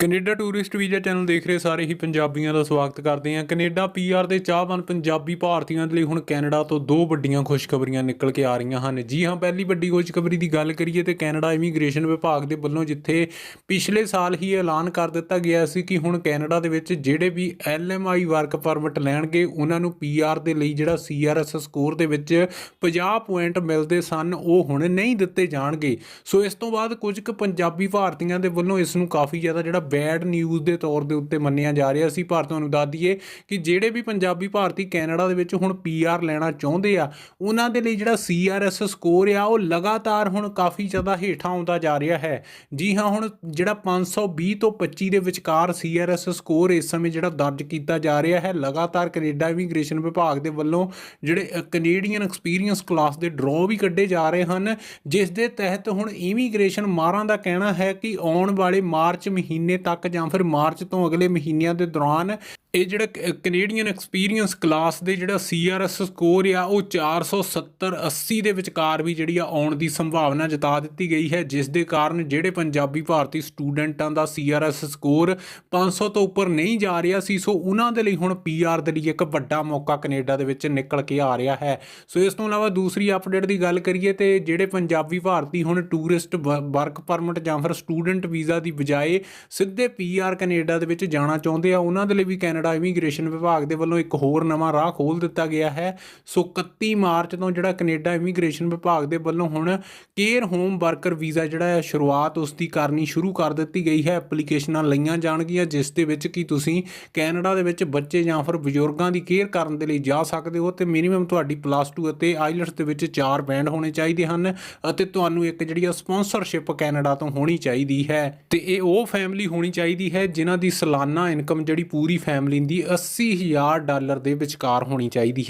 Canada tourist visa channel ਦੇਖ ਰਹੇ ਸਾਰੇ ਹੀ ਪੰਜਾਬੀਆਂ ਦਾ ਸਵਾਗਤ ਕਰਦੇ ਹਾਂ। ਕੈਨੇਡਾ ਪੀਆਰ ਦੇ ਚਾਹਵਾਨ ਪੰਜਾਬੀ ਭਾਰਤੀਆਂ ਦੇ ਲਈ ਹੁਣ ਕੈਨੇਡਾ ਤੋਂ ਦੋ ਵੱਡੀਆਂ ਖੁਸ਼ਖਬਰੀਆਂ ਨਿਕਲ ਕੇ ਆ ਰਹੀਆਂ ਹਨ। ਜੀ ਹਾਂ, ਪਹਿਲੀ ਵੱਡੀ ਖੁਸ਼ਖਬਰੀ ਦੀ ਗੱਲ ਕਰੀਏ ਤੇ ਕੈਨੇਡਾ ਇਮੀਗ੍ਰੇਸ਼ਨ ਵਿਭਾਗ ਦੇ ਵੱਲੋਂ ਜਿੱਥੇ ਪਿਛਲੇ ਸਾਲ ਹੀ ਐਲਾਨ ਕਰ ਦਿੱਤਾ ਗਿਆ ਸੀ ਕਿ ਹੁਣ ਕੈਨੇਡਾ ਦੇ ਵਿੱਚ ਜਿਹੜੇ ਵੀ ਐਲਐਮਆਈ ਵਰਕ ਪਰਮਿਟ ਲੈਣਗੇ, ਉਹਨਾਂ ਨੂੰ ਪੀਆਰ ਦੇ ਲਈ ਜਿਹੜਾ ਸੀਆਰਐਸ ਸਕੋਰ ਦੇ ਵਿੱਚ 50 ਪੁਆਇੰਟ ਮਿਲਦੇ ਸਨ, ਉਹ ਹੁਣ ਨਹੀਂ ਦਿੱਤੇ ਜਾਣਗੇ। ਸੋ ਇਸ ਤੋਂ ਬਾਅਦ ਕੁਝ ਕੁ ਪੰਜਾਬੀ ਭਾਰਤੀਆਂ ਦੇ ਵੱਲੋਂ ਇਸ ਨੂੰ ਕਾਫੀ ਜ਼ਿਆਦਾ ਜਿਹੜਾ ਬੈਡ ਨਿਊਜ਼ ਦੇ ਤੌਰ ਦੇ ਉੱਤੇ ਮੰਨਿਆ ਜਾ ਰਿਹਾ। ਸੀ ਪਰ ਤੁਹਾਨੂੰ ਦੱਸ ਦਈਏ ਕਿ ਜਿਹੜੇ ਵੀ ਪੰਜਾਬੀ ਭਾਰਤੀ ਕੈਨੇਡਾ ਦੇ ਵਿੱਚ ਹੁਣ ਪੀਆਰ ਲੈਣਾ ਚਾਹੁੰਦੇ ਆ, ਉਹਨਾਂ ਦੇ ਲਈ ਜਿਹੜਾ ਸੀਆਰਐਸ ਸਕੋਰ ਆ, ਉਹ ਲਗਾਤਾਰ ਹੁਣ ਕਾਫੀ ਜ਼ਿਆਦਾ ਹੇਠਾਂ ਆਉਂਦਾ ਜਾ ਰਿਹਾ ਹੈ। ਜੀ ਹਾਂ, ਹੁਣ ਜਿਹੜਾ 520 ਤੋਂ 25 ਦੇ ਵਿਚਕਾਰ ਸੀਆਰਐਸ ਸਕੋਰ ਇਸ ਸਮੇਂ ਜਿਹੜਾ ਦਰਜ ਕੀਤਾ ਜਾ ਰਿਹਾ ਹੈ, ਲਗਾਤਾਰ ਕੈਨੇਡਾ ਇਮੀਗ੍ਰੇਸ਼ਨ ਵਿਭਾਗ ਦੇ ਵੱਲੋਂ ਜਿਹੜੇ ਕੈਨੇਡੀਅਨ ਐਕਸਪੀਰੀਅੰਸ ਕਲਾਸ ਦੇ ਡਰਾਅ ਵੀ ਕੱਢੇ ਜਾ ਰਹੇ ਹਨ, ਜਿਸ ਦੇ ਤਹਿਤ ਹੁਣ ਇਮੀਗ੍ਰੇਸ਼ਨ ਮਾਰਾਂ ਦਾ ਕਹਿਣਾ ਹੈ ਕਿ ਆਉਣ ਵਾਲੇ ਮਾਰਚ ਮਹੀਨੇ ਤੱਕ ਜਾਂ ਫਿਰ ਮਾਰਚ ਤੋਂ ਅਗਲੇ ਮਹੀਨਿਆਂ ਦੇ ਦੌਰਾਨ ਇਹ ਜਿਹੜਾ ਕੈਨੇਡੀਅਨ ਐਕਸਪੀਰੀਅੰਸ ਕਲਾਸ ਦੇ ਜਿਹੜਾ ਸੀਆਰਐਸ ਸਕੋਰ ਆ, ਉਹ 470 80 ਦੇ ਵਿਚਕਾਰ ਵੀ ਜਿਹੜੀ ਆ ਆਉਣ ਦੀ ਸੰਭਾਵਨਾ ਜਤਾ ਦਿੱਤੀ ਗਈ ਹੈ, ਜਿਸ ਦੇ ਕਾਰਨ ਜਿਹੜੇ ਪੰਜਾਬੀ ਭਾਰਤੀ ਸਟੂਡੈਂਟਾਂ ਦਾ ਸੀਆਰਐਸ ਸਕੋਰ 500 ਤੋਂ ਉੱਪਰ ਨਹੀਂ ਜਾ ਰਿਹਾ ਸੀ, ਸੋ ਉਹਨਾਂ ਦੇ ਲਈ ਹੁਣ ਪੀਆਰ ਦੇ ਲਈ ਇੱਕ ਵੱਡਾ ਮੌਕਾ ਕੈਨੇਡਾ ਦੇ ਵਿੱਚ ਨਿਕਲ ਕੇ ਆ ਰਿਹਾ ਹੈ। ਸੋ ਇਸ ਤੋਂ ਇਲਾਵਾ ਦੂਸਰੀ ਅਪਡੇਟ ਦੀ ਗੱਲ ਕਰੀਏ ਤੇ ਜਿਹੜੇ ਪੰਜਾਬੀ ਭਾਰਤੀ ਹੁਣ ਟੂਰਿਸਟ ਵਰਕ ਪਰਮਿਟ ਜਾਂ ਫਿਰ ਸਟੂਡੈਂਟ ਵੀਜ਼ਾ ਦੀ ਬਜਾਏ ਸਿੱਧੇ ਪੀਆਰ ਕੈਨੇਡਾ ਦੇ ਵਿੱਚ ਜਾਣਾ ਚਾਹੁੰਦੇ ਆ, ਉਹਨਾਂ ਦੇ ਲਈ ਵੀ ਕੈਨੇਡਾ ਕੈਨੇਡਾ ਇਮੀਗ੍ਰੇਸ਼ਨ ਵਿਭਾਗ ਦੇ ਵੱਲੋਂ ਇੱਕ ਹੋਰ ਨਵਾਂ ਰਾਹ ਖੋਲ ਦਿੱਤਾ ਗਿਆ ਹੈ। ਸੋ 31 ਮਾਰਚ ਤੋਂ ਜਿਹੜਾ ਕੈਨੇਡਾ ਇਮੀਗ੍ਰੇਸ਼ਨ ਵਿਭਾਗ ਦੇ ਵੱਲੋਂ ਹੁਣ ਕੇਅਰ ਹੋਮ ਵਰਕਰ ਵੀਜ਼ਾ ਜਿਹੜਾ ਹੈ, ਸ਼ੁਰੂਆਤ ਉਸ ਦੀ ਕਰਨੀ ਸ਼ੁਰੂ ਕਰ ਦਿੱਤੀ ਗਈ ਹੈ। ਐਪਲੀਕੇਸ਼ਨਾਂ ਲਈਆਂ ਜਾਣਗੀਆਂ, ਜਿਸ ਦੇ ਵਿੱਚ ਕੀ ਤੁਸੀਂ ਕੈਨੇਡਾ ਦੇ ਵਿੱਚ ਬੱਚੇ ਜਾਂ ਫਿਰ ਬਜ਼ੁਰਗਾਂ ਦੀ ਕੇਅਰ ਕਰਨ ਦੇ ਲਈ ਜਾ ਸਕਦੇ ਹੋ ਤੇ ਮਿਨੀਮਮ ਤੁਹਾਡੀ ਪਲੱਸ 2 ਅਤੇ ਆਈਲਟਸ ਦੇ ਵਿੱਚ 4 ਬੈਂਡ ਹੋਣੇ ਚਾਹੀਦੇ ਹਨ ਅਤੇ ਤੁਹਾਨੂੰ ਇੱਕ ਜਿਹੜੀ ਆ ਸਪਾਂਸਰਸ਼ਿਪ ਕੈਨੇਡਾ ਤੋਂ ਹੋਣੀ ਚਾਹੀਦੀ ਹੈ। ਤੇ ਇਹ ਉਹ ਫੈਮਿਲੀ ਹੋਣੀ ਚਾਹੀਦੀ ਹੈ, ਜਿਨ੍ਹਾਂ ਦੀ ਸਾਲਾਨਾ ਇਨਕਮ ਜਿਹੜੀ ਪੂਰੀ ਫੈਮਿਲੀ ਦੀ 80000 ਡਾਲਰ ਦੇ ਵਿਚਕਾਰ ਹੋਣੀ ਚਾਹੀਦੀ ਹੈ।